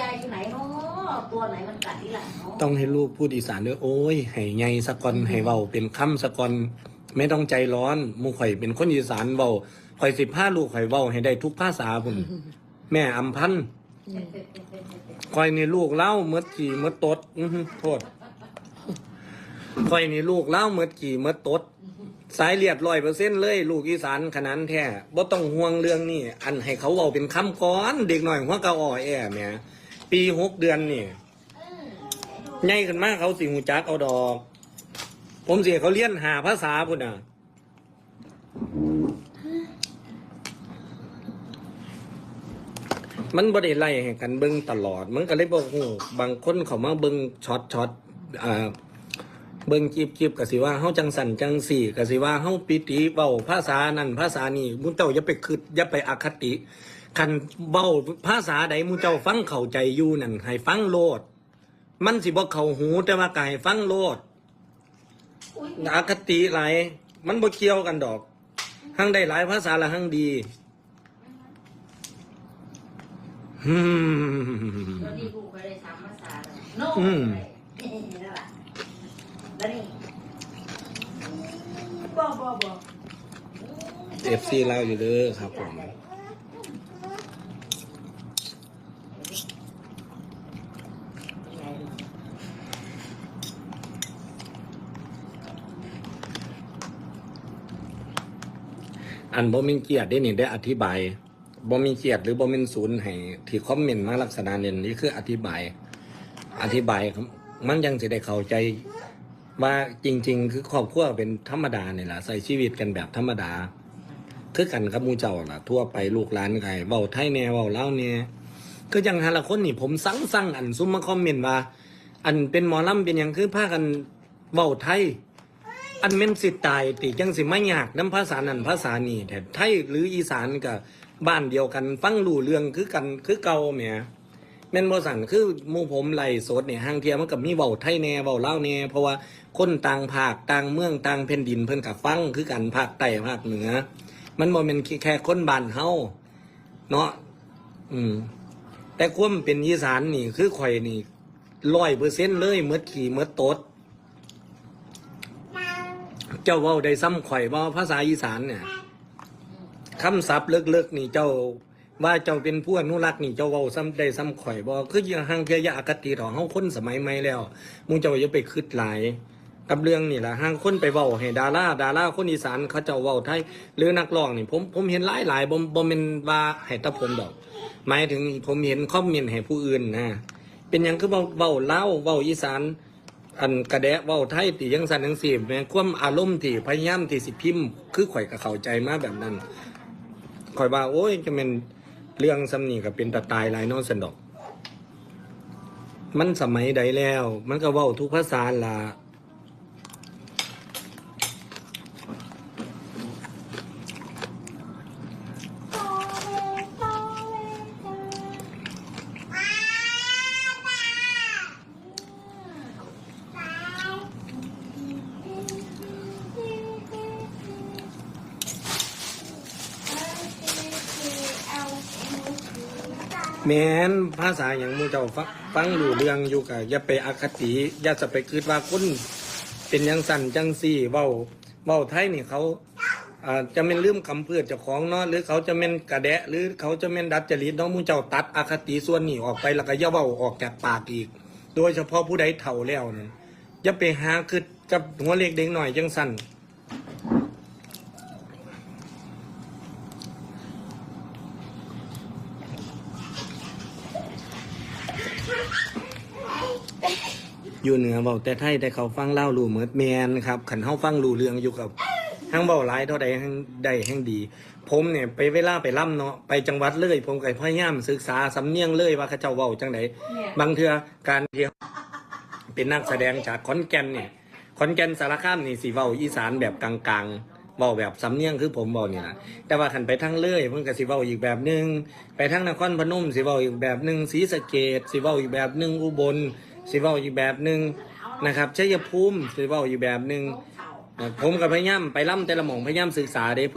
ยายอยู่ไหนเนาะตัวไหนมันกัดที่หลังเนาะต้องให้ลูกพูดอีสานด้วยโอ้ยให้ไงสะกอนให้เบาเป็นคำสะกอนไม่ต้องใจร้อนหมูข่อยเป็นคนอีสานเบาข่อยสิบห้าลูกข่อยเบาให้ได้ทุกภาษาพุ่นแม่อำพันธ์ข่อยนี่ลูกเล่าเมื่อกี่เมื่อตดอื้อหือโทษข่อยนี่ลูกเล่าเมื่อกี่เมื่อตด สายเลียดร้อยเปอร์เซ็นต์เลย ลูกอีสานขนาดแท้บ่ต้องห่วงเรื่องนี้อันให้เขาเบาเป็นคำก้อน เด็กหน่อยหัวเกาอ่อแอแหม่ ปีหกเดือนนี่ใหญ่ขึ้นมากเขาสิหูจักเอาดอก ผมเสียเขาเลี้ยนหาภาษาพุ่นอะมันบ่ได้ไล่ให้กันเบิ่งตลอด มันก็เลยบอกโอ้บางคนเขามาเบิ่งช็อตช็อตอ่าเบิ่งจีบจีบก็สิว่าเฮาจังสันจังสี่ก็สิว่าเฮาปิติเว้าภาษานั่นภาษานี่มุนเจ้าอย่าไปคิดอย่าไปอคติ คันเว้าภาษาใดมุเจ้าฟังเข้าใจอยู่นั่นให้ฟังโลด มันสิบ่เข้าหูแต่ว่าก็ให้ฟังโลดอุ๊ยอคติหลายมันบ่เกี่ยวกันดอกหังได้หลายภาษาละหังดีฮึมแล้วนี่กูก็ได้สามภาษาเลยโน่อืมนั่นแหละแล้วนี่บ่บ่บ่เอฟซีเราอยู่เด้อครับผม อันบ่มีเกียรติได้นี่ได้อธิบายบ่มีเกียรติหรือบ่มีศูนย์ให้ที่คอมเมนต์มาลักษณะเนี้นี่คืออธิบาย อธิบายครับมันยังสิได้เข้าใจว่าจริง ๆ คือครอบครัวเป็นธรรมดาเนี่ยแหละใส่ชีวิตกันแบบธรรมดา คือกันกับมูเจ้าล่ะ ทั่วไปลูกหลานไก่เว้าไทยแน่เว้าเล่าวแหน่คือจังหาละคนนี่ผมสั่งสั่งอันซุมมาคอมเมนต์ว่า อันเป็นหมอลำเป็นอย่างคือพากันเว้าไทย อันเม่นสิตายติจังสิไม่ยากน้ำภาษานั้นภาษานี่แต่ไทยหรืออีสานกับบ้านเดียวกัน ฟังรู้เรื่องคือกันคือเก่าแหมแม่นบ่สั่นคือหมู่ผมไหลสดเนี่ยห้างเทียมันกับมีเว้าไทยแน่เว้าลาวแน่เพราะว่าคนต่างภาคต่างเมืองต่างแผ่นดินเพิ่นกับฟังคือกันภาคใต้ภาคเหนือ มันบ่แม่นแค่คนบ้านเฮาเนาะอืม แต่ความเป็นอีสานนี่คือข่อยนี่ร้อยเปอร์เซ็นต์เลยเมื่อขี่เมื่อตด เจ้าเว้าได้ซ้ำข่อยว่าภาษาอีสานเนี่ยคำศัพท์เลิกๆนี่เจ้า ว่าเจ้าเป็นผู้อนุรักษ์นี่เจ้าเว้าซ้ำได้ซ้ำข่อยบ่คือยังห่างเพียยาอคติของเฮาคนสมัยใหม่แล้วหมูเจ้าอย่าไปคิดหลายกับเรื่องนี่แหละห่างคนไปเว้าให้ดาราดาราคนอีสานเขาเจ้าเว้าไทยหรือนักร้องนี่ผมผมเห็นหลายหลายๆบ่บ่แม่นว่าให้ตะผมดอก หมายถึงผมเห็นคอมเมนต์ให้ผู้อื่นนะเป็นยังคือเว้าเว้าเล่าวเว้าอีสาน อันกระแดะเว้าไทยตียังสันยังสีแม่ความอารมณ์ที่พยายามที่สิพิมพ์ คือข่อยก็เข้าใจมาแบบนั้นข่อยว่าโอ้ยจะเป็นเรื่องสำนีกับเป็นตาตายลายนอนสันดอก มันสมัยใดแล้ว มันก็เว้าทุกภาษาละ แม้นภาษาอย่างมูเจ้าฟังฟังรู้เรื่องอยู่กับอย่าไปอคติ อย่าจะไปคิดว่าคนเป็นยังสั่นจังซี่เว้าเว้าไทยนี่เขาอ่าจะเป็นลืมคำเพื่อเจ้าของเนาะหรือเขาจะเป็นกระแดะ หรือเขาจะเป็นดัดจริตเนาะมูเจ้าตัดอคติส่วนนี้ออกไปแล้วก็อย่าเว้าออกจากปากอีก โดยเฉพาะผู้ใดเฒ่าแล้วนั่นอย่าไปหาคือกับหัวเล็กเด็กหน่อยจังสั่น อยู่เหนือเบาแต่ไทยแต่เขาฟังเล่ารู้เหมือนแมนครับขันเขาฟังรู้เรื่องอยู่กับทั้งเบาหลายเท่าใดทั้งใดแห่งดี ผมเนี่ยไปเวลาไปล่ำเนาะไปจังหวัดเลย ผมก็พยายามศึกษาสำเนียงเลยว่าเขาเจ้าเว้าจังไดบางเทือการเที่ยวเป็นนักแสดงจากขอนแก่นเนี่ยขอนแก่นสารคามนี่สีเว้าอีสานแบบกลางๆเว้าแบบสำเนียงคือผมเว้านี่นะแต่ว่าขันไปทั้งเลยเพิ่นก็สิเว้าอีกแบบหนึง ไปทั้งนครพนมสิเว้าอีกแบบหนึงศรีสะเกษสิเว้าอีกแบบหนึงอุบลสิเว้าอีกแบบหนึ่งนะครับชัยภูมิสิเว้าอีกแบบหนึ่งผมกับพยายามไปล่ำแต่ละหม่องพยายามศึกษาเด้เพื่อ